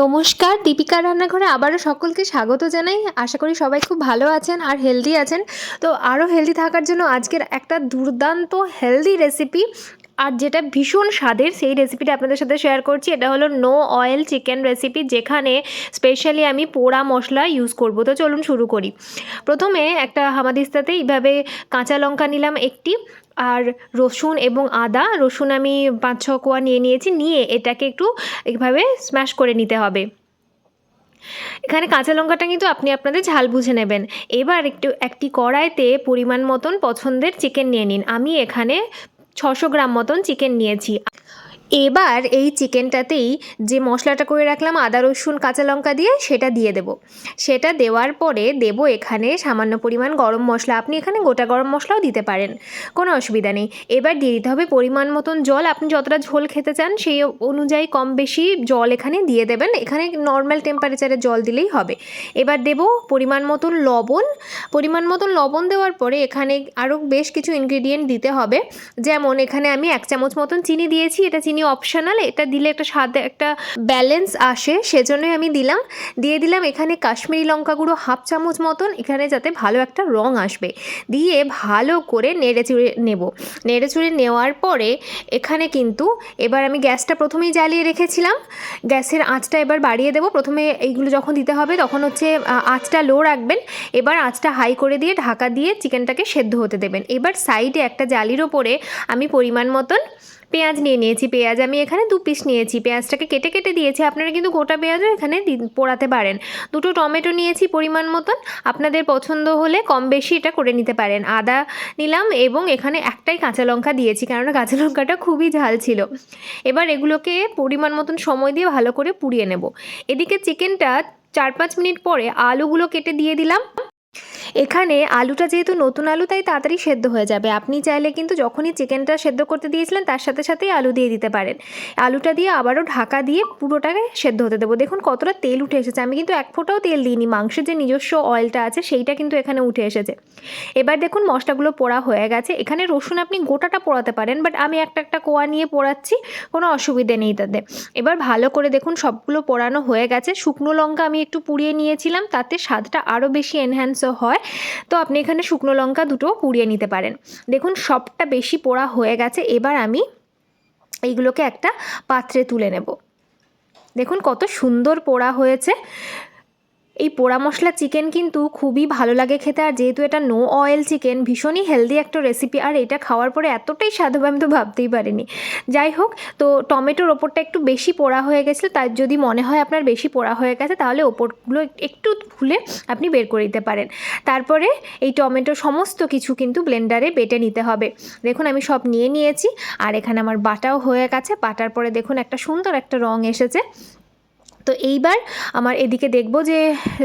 নমস্কার দীপিকা রান্নাঘরে আবারও সকলকে স্বাগত জানাই। আশা করি সবাই খুব ভালো আছেন আর হেলদি আছেন। তো আরও হেলদি থাকার জন্য আজকের একটা দুর্দান্ত হেলদি রেসিপি আর যেটা ভীষণ স্বাদের, সেই রেসিপিটা আপনাদের সাথে শেয়ার করছি। এটা হলো নো অয়েল চিকেন রেসিপি যেখানে স্পেশালি আমি পোড়া মশলা ইউজ করব। তো চলুন শুরু করি। প্রথমে একটা হামাদিস্তাতে এইভাবে কাঁচা লঙ্কা নিলাম একটি, আর রসুন এবং আদা। রসুন আমি পাঁচ ছ কোয়া নিয়ে নিয়েছি, নিয়ে এটাকে একটু এইভাবে স্ম্যাশ করে নিতে হবে। এখানে কাঁচা লঙ্কাটা কিন্তু আপনি আপনাদের ঝাল বুঝে নেবেন। এবার একটু একটি কড়াইতে পরিমাণ মতন পছন্দের চিকেন নিয়ে নিন। আমি এখানে ছশো গ্রাম মতন চিকেন নিয়েছি। এবার এই চিকেনটাতেই যে মশলাটা করে রাখলাম, আদা, রসুন, কাঁচা লঙ্কা দিয়ে সেটা দিয়ে দেব। সেটা দেওয়ার পরে দেব এখানে সামান্য পরিমাণ গরম মশলা। আপনি এখানে গোটা গরম মশলাও দিতে পারেন, কোনো অসুবিধা নেই। এবার দিয়ে দিতে হবে পরিমাণ মতন জল। আপনি যতটা ঝোল খেতে চান সেই অনুযায়ী কম বেশি জল এখানে দিয়ে দেবেন। এখানে নর্মাল টেম্পারেচারে জল দিলেই হবে। এবার দেব পরিমাণ মতন লবণ। পরিমাণ মতন লবণ দেওয়ার পরে এখানে আরও বেশ কিছু ইনগ্রিডিয়েন্ট দিতে হবে। যেমন এখানে আমি এক চামচ মতন চিনি দিয়েছি। এটা চিনি অপশনাল এটা দিলে একটা স্বাদে একটা ব্যালেন্স আসে, সেজন্যই আমি দিলাম। দিয়ে দিলাম এখানে কাশ্মীরি লঙ্কা গুঁড়ো হাফ চামচ মতন, এখানে যাতে ভালো একটা রং আসবে। দিয়ে ভালো করে নেড়ে চুড়ে নেব। নেড়ে চুড়ে নেওয়ার পরে এখানে কিন্তু এবার আমি গ্যাসটা প্রথমেই জ্বালিয়ে রেখেছিলাম। গ্যাসের আঁচটা এবার বাড়িয়ে দেবো। প্রথমে এইগুলো যখন দিতে হবে, তখন হচ্ছে আঁচটা লো রাখবেন। এবার আঁচটা হাই করে দিয়ে ঢাকা দিয়ে চিকেনটাকে সেদ্ধ হতে দেবেন। এবার সাইডে একটা জালির ওপরে আমি পরিমাণ মতন পেঁয়াজ নিয়ে নিয়েছি, পেঁয়াজ আমি এখানে দু পিস নিয়েছি। পেঁয়াজটাকে কেটে কেটে দিয়েছি, আপনারা কিন্তু গোটা পেঁয়াজও এখানে পোড়াতে পারেন। দুটো টমেটো নিয়েছি পরিমাণ মতন, আপনাদের পছন্দ হলে কম বেশি এটা করে নিতে পারেন। আদা নিলাম এবং এখানে একটাই কাঁচা লঙ্কা দিয়েছি কারণ কাঁচা লঙ্কাটা খুবই ঝাল ছিল। এবার এগুলোকে পরিমাণ মতন সময় দিয়ে ভালো করে পুড়িয়ে নেব। এদিকে চিকেনটা চার পাঁচ মিনিট পরে আলুগুলো কেটে দিয়ে দিলাম। এখানে আলুটা যেহেতু নতুন আলু, তাই তাড়াতাড়ি সেদ্ধ হয়ে যাবে। আপনি চাইলে কিন্তু যখনই চিকেনটা সেদ্ধ করতে দিয়েছিলেন, তার সাথে সাথেই আলু দিয়ে দিতে পারেন। আলুটা দিয়ে আবারও ঢাকা দিয়ে পুরোটাকে সেদ্ধ হতে দেবো। দেখুন কতটা তেল উঠে এসেছে। আমি কিন্তু এক ফোঁটাও তেল দিইনি। মাংসের যে নিজস্ব অয়েলটা আছে, সেইটা কিন্তু এখানে উঠে এসেছে। এবার দেখুন মশলাগুলো পোড়া হয়ে গেছে। এখানে রসুন আপনি গোটাটা পোড়াতে পারেন, বাট আমি একটা একটা কোয়া নিয়ে পোড়াচ্ছি, কোনো অসুবিধে নেই তাতে। এবার ভালো করে দেখুন সবগুলো পোড়ানো হয়ে গেছে। শুকনো লঙ্কা আমি একটু পুড়িয়ে নিয়েছিলাম, তাতে স্বাদটা আরও বেশি এনহ্যান্সও হয়। তো আপনি এখানে শুকনো লঙ্কা দুটো পুড়িয়ে নিতে পারেন। দেখুন, সবটা বেশি পোড়া হয়ে গেছে। এবার আমি এইগুলোকে একটা পাত্রে তুলে নেব। দেখুন, কত সুন্দর পোড়া হয়েছে। এই পোড়া মশলা চিকেন কিন্তু খুবই ভালো লাগে খেতে, আর যেহেতু এটা নো অয়েল চিকেন, ভীষণই হেলদি একটা রেসিপি আর এটা খাওয়ার পরে এতটাই স্বাদ আমি তো ভাবতেই পারিনি। যাই হোক, তো টমেটোর ওপরটা একটু বেশি পোড়া হয়ে গেছিল তার যদি মনে হয় আপনার বেশি পোড়া হয়ে গেছে, তাহলে ওপরগুলো একটু খুলে আপনি বের করে দিতে পারেন। তারপরে এই টমেটো সমস্ত কিছু কিন্তু ব্লেন্ডারে বেটে নিতে হবে। দেখুন, আমি সব নিয়ে নিয়েছি, আর এখানে আমার বাটাও হয়ে গেছে, বাটার পরে দেখুন একটা সুন্দর একটা রং এসেছে। তো এইবার আমার এদিকে দেখব যে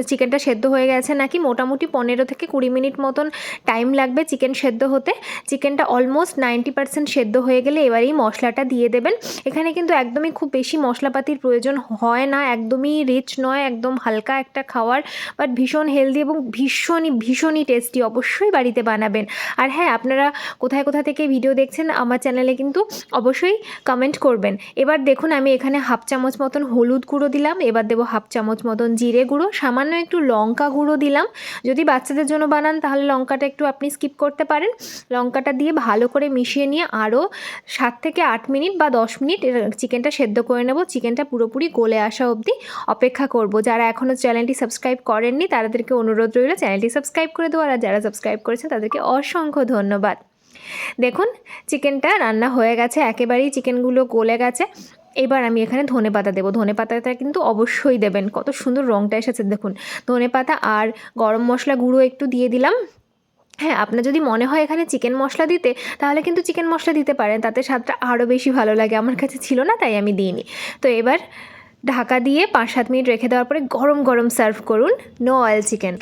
চিকেনটা সেদ্ধ হয়ে গেছে নাকি মোটামুটি পনেরো থেকে কুড়ি মিনিট মতন টাইম লাগবে চিকেন সেদ্ধ হতে। চিকেনটা অলমোস্ট নাইনটি পার্সেন্ট সেদ্ধ হয়ে গেলে এবার এই মশলাটা দিয়ে দেবেন। এখানে কিন্তু একদমই খুব বেশি মশলাপাতির প্রয়োজন হয় না, একদমই রিচ নয়, একদম হালকা একটা খাওয়ার বাট ভীষণ হেলদি এবং ভীষণই ভীষণই টেস্টি অবশ্যই বাড়িতে বানাবেন। আর হ্যাঁ আপনারা কোথায়, কোথা থেকে ভিডিও দেখছেন আমার চ্যানেলে কিন্তু অবশ্যই কমেন্ট করবেন। এবার দেখুন আমি এখানে হাফ চামচ মতন হলুদ গুঁড়ো দিলাম, এবার দেবো হাফ চামচ মতন জিরে গুঁড়ো, সামান্য একটু লঙ্কা গুঁড়ো দিলাম। যদি বাচ্চাদের জন্য বানান, তাহলে লঙ্কাটা একটু আপনি স্কিপ করতে পারেন। লঙ্কাটা দিয়ে ভালো করে মিশিয়ে নিয়ে আরও সাত থেকে আট মিনিট বা দশ মিনিট চিকেনটা সেদ্ধ করে নেব। চিকেনটা পুরোপুরি গলে আসা অবধি অপেক্ষা করব। যারা এখনও চ্যানেলটি সাবস্ক্রাইব করেননি, তাদেরকে অনুরোধ রইল চ্যানেলটি সাবস্ক্রাইব করে দেওয়ার, আর যারা সাবস্ক্রাইব করেছেন, তাদেরকে অসংখ্য ধন্যবাদ। দেখুন, চিকেনটা রান্না হয়ে গেছে, একেবারেই চিকেনগুলো গলে গেছে। এবার আমি এখানে ধনে পাতা দেবো। ধনে পাতাটা কিন্তু অবশ্যই দেবেন। কত সুন্দর রঙটা এসেছে, দেখুন। ধনে পাতা আর গরম মশলা গুঁড়ো একটু দিয়ে দিলাম। হ্যাঁ আপনার যদি মনে হয় এখানে চিকেন মশলা দিতে, তাহলে কিন্তু চিকেন মশলা দিতে পারেন। তাতে স্বাদটা আরও বেশি ভালো লাগে। আমার কাছে ছিল না, তাই আমি দিইনি। তো এবার ঢাকা দিয়ে পাঁচ সাত মিনিট রেখে দেওয়ার পরে গরম গরম সার্ভ করুন। No oil chicken